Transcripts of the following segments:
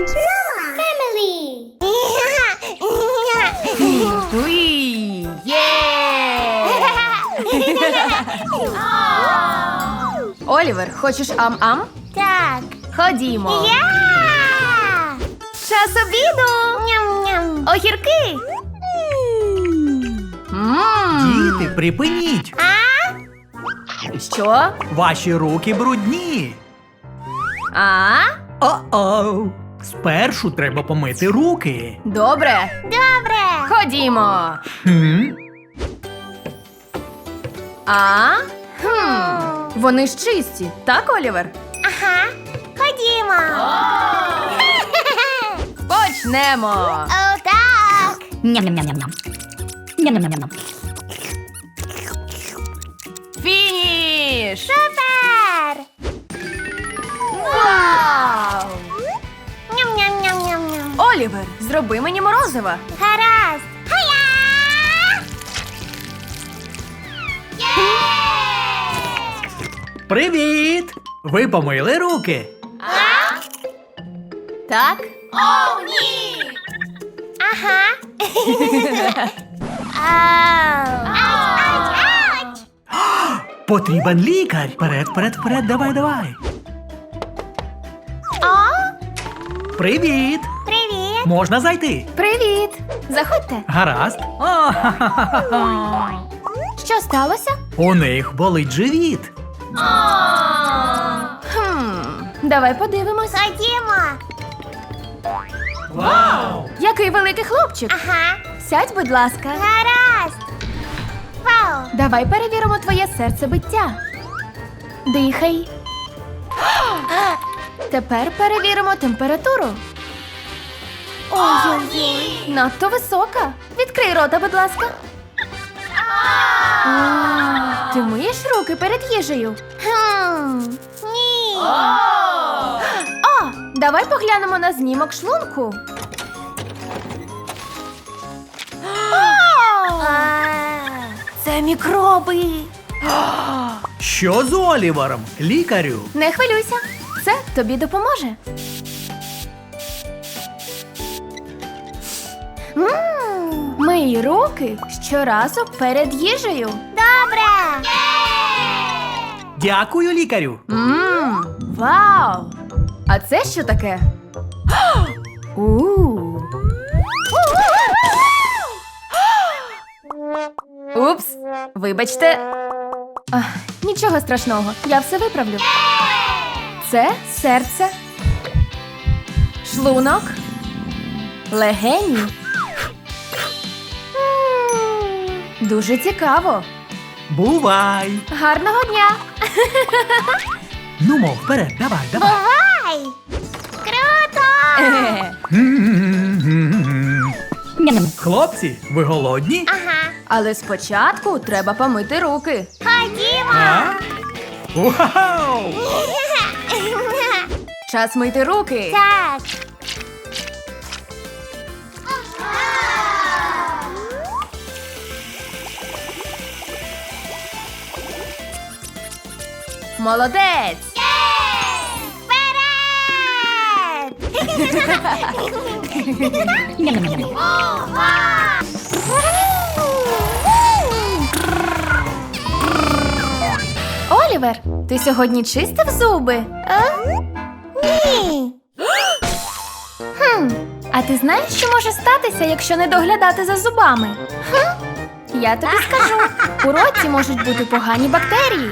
and Family. Уї! Є! Олівер, хочеш ам-ам? так. Ходімо. Я! Час обіду! Ням-ням. Огірки! Діти, припиніть! Що? Ваші руки брудні. А? О-оу! Спершу треба помити руки. Добре. Добре. Ходімо. Хм? А? Хм. Вони ж чисті, так, Олівер? Ага. Ходімо. Почнемо. О, так. Ням-ням-ням-ням. Ням-ням-ням-ням. Фініш! Олівер, зроби мені морозива. Гаразд. Хая! Привіт! Ви помили руки? Так? Ага. Ау. Ач, ач. Потрібен лікар. Вперед, вперед, вперед, давай, давай. О, Привіт! Привіт. Можна зайти? Привіт! Заходьте. Гаразд. О. Що сталося? У них болить живіт. Хм. Давай подивимось. Ходімо. Вау! Який великий хлопчик. Ага. Сядь, будь ласка. Гаразд. Вау. Давай перевіримо твоє серцебиття. Дихай. Тепер перевіримо температуру. Ой-ой-ой. Надто висока. Відкрий рота, будь ласка. А, Ти миєш руки перед їжею. Ні. О, давай поглянемо на знімок шлунку. Це мікроби. Що з Олівером? Лікарю? Не хвилюйся. Це тобі допоможе. Мий руки щоразу перед їжею. Добре. Дякую, лікарю. Мм, вау! А це що таке? У. Упс, вибачте. Ах, нічого страшного, я все виправлю. Це серце, шлунок, легені. Дуже цікаво. Бувай. Гарного дня! Ну, мов, вперед, давай, давай. Бувай. Круто. Хлопці, ви голодні? Ага. Але спочатку треба помити руки. Ходімо. А? Вау! Час мити руки. Так. Молодець! Вперед! Олівер, ти сьогодні чистив зуби? Ні. Хм. А ти знаєш, що може статися, якщо не доглядати за зубами? Хм. Я тобі скажу. У роті можуть бути погані бактерії.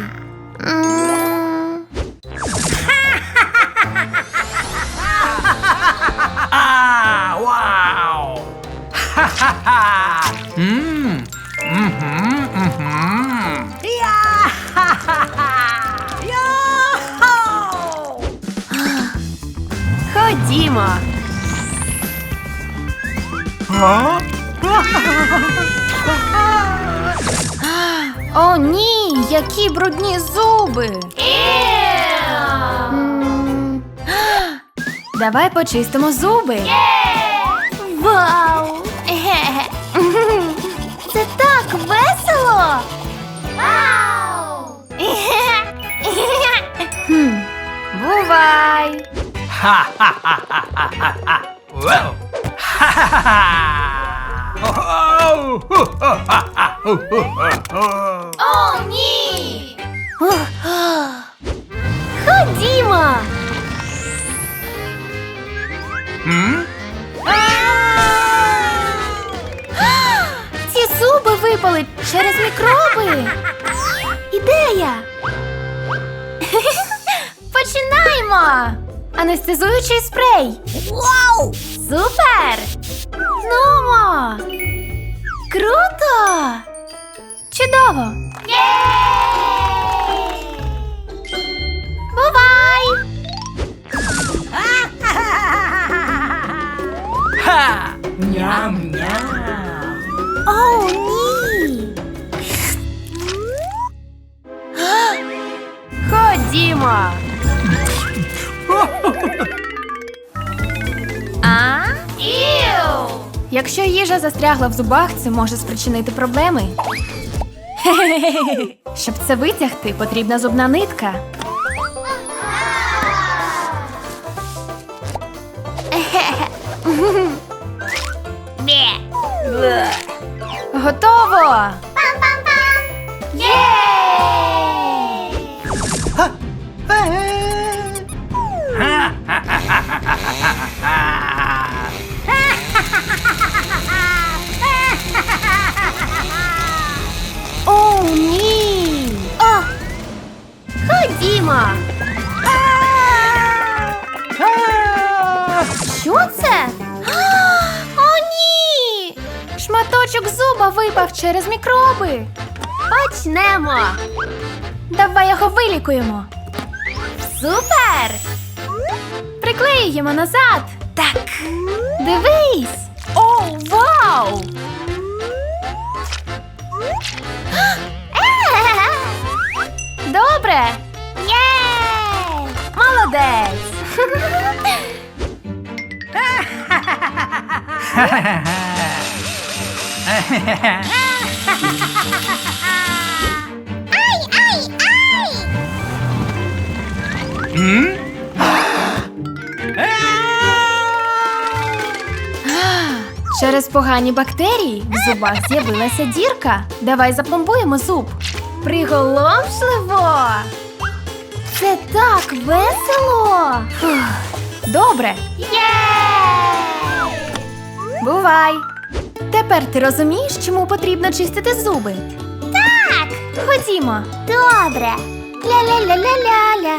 Ходімо. А? О, ні, які брудні зуби. М. Давай почистимо зуби. Вау! Це так весело! Ха-ха-ха-ха-ха-ха. О, ні! Ходімо. Ці зуби випали через мікроби. Ідея! Анестезуючий спрей. Вау! Супер! Нумо! Круто! Чудово! Бувай! Ха. Ням-ням. О, Якщо їжа застрягла в зубах, це може спричинити проблеми. Щоб це витягти, потрібна зубна нитка. Готово! Що це? О, ні! Шматочок зуба випав через мікроби. Почнемо. Давай його вилікуємо. Супер! Приклеюємо назад. Так. Дивись! О, вау! Добре! Єй! Молодець! Ай, ай, ай! Через погані бактерії в зубах з'явилася дірка. Давай запломбуємо зуб. Приголомшливо! Це так весело! Фух. Добре, Єй! Бувай! Тепер ти розумієш, чому потрібно чистити зуби? Так, Ходімо. добре. Ля-ля-ля-ля-ля-ля.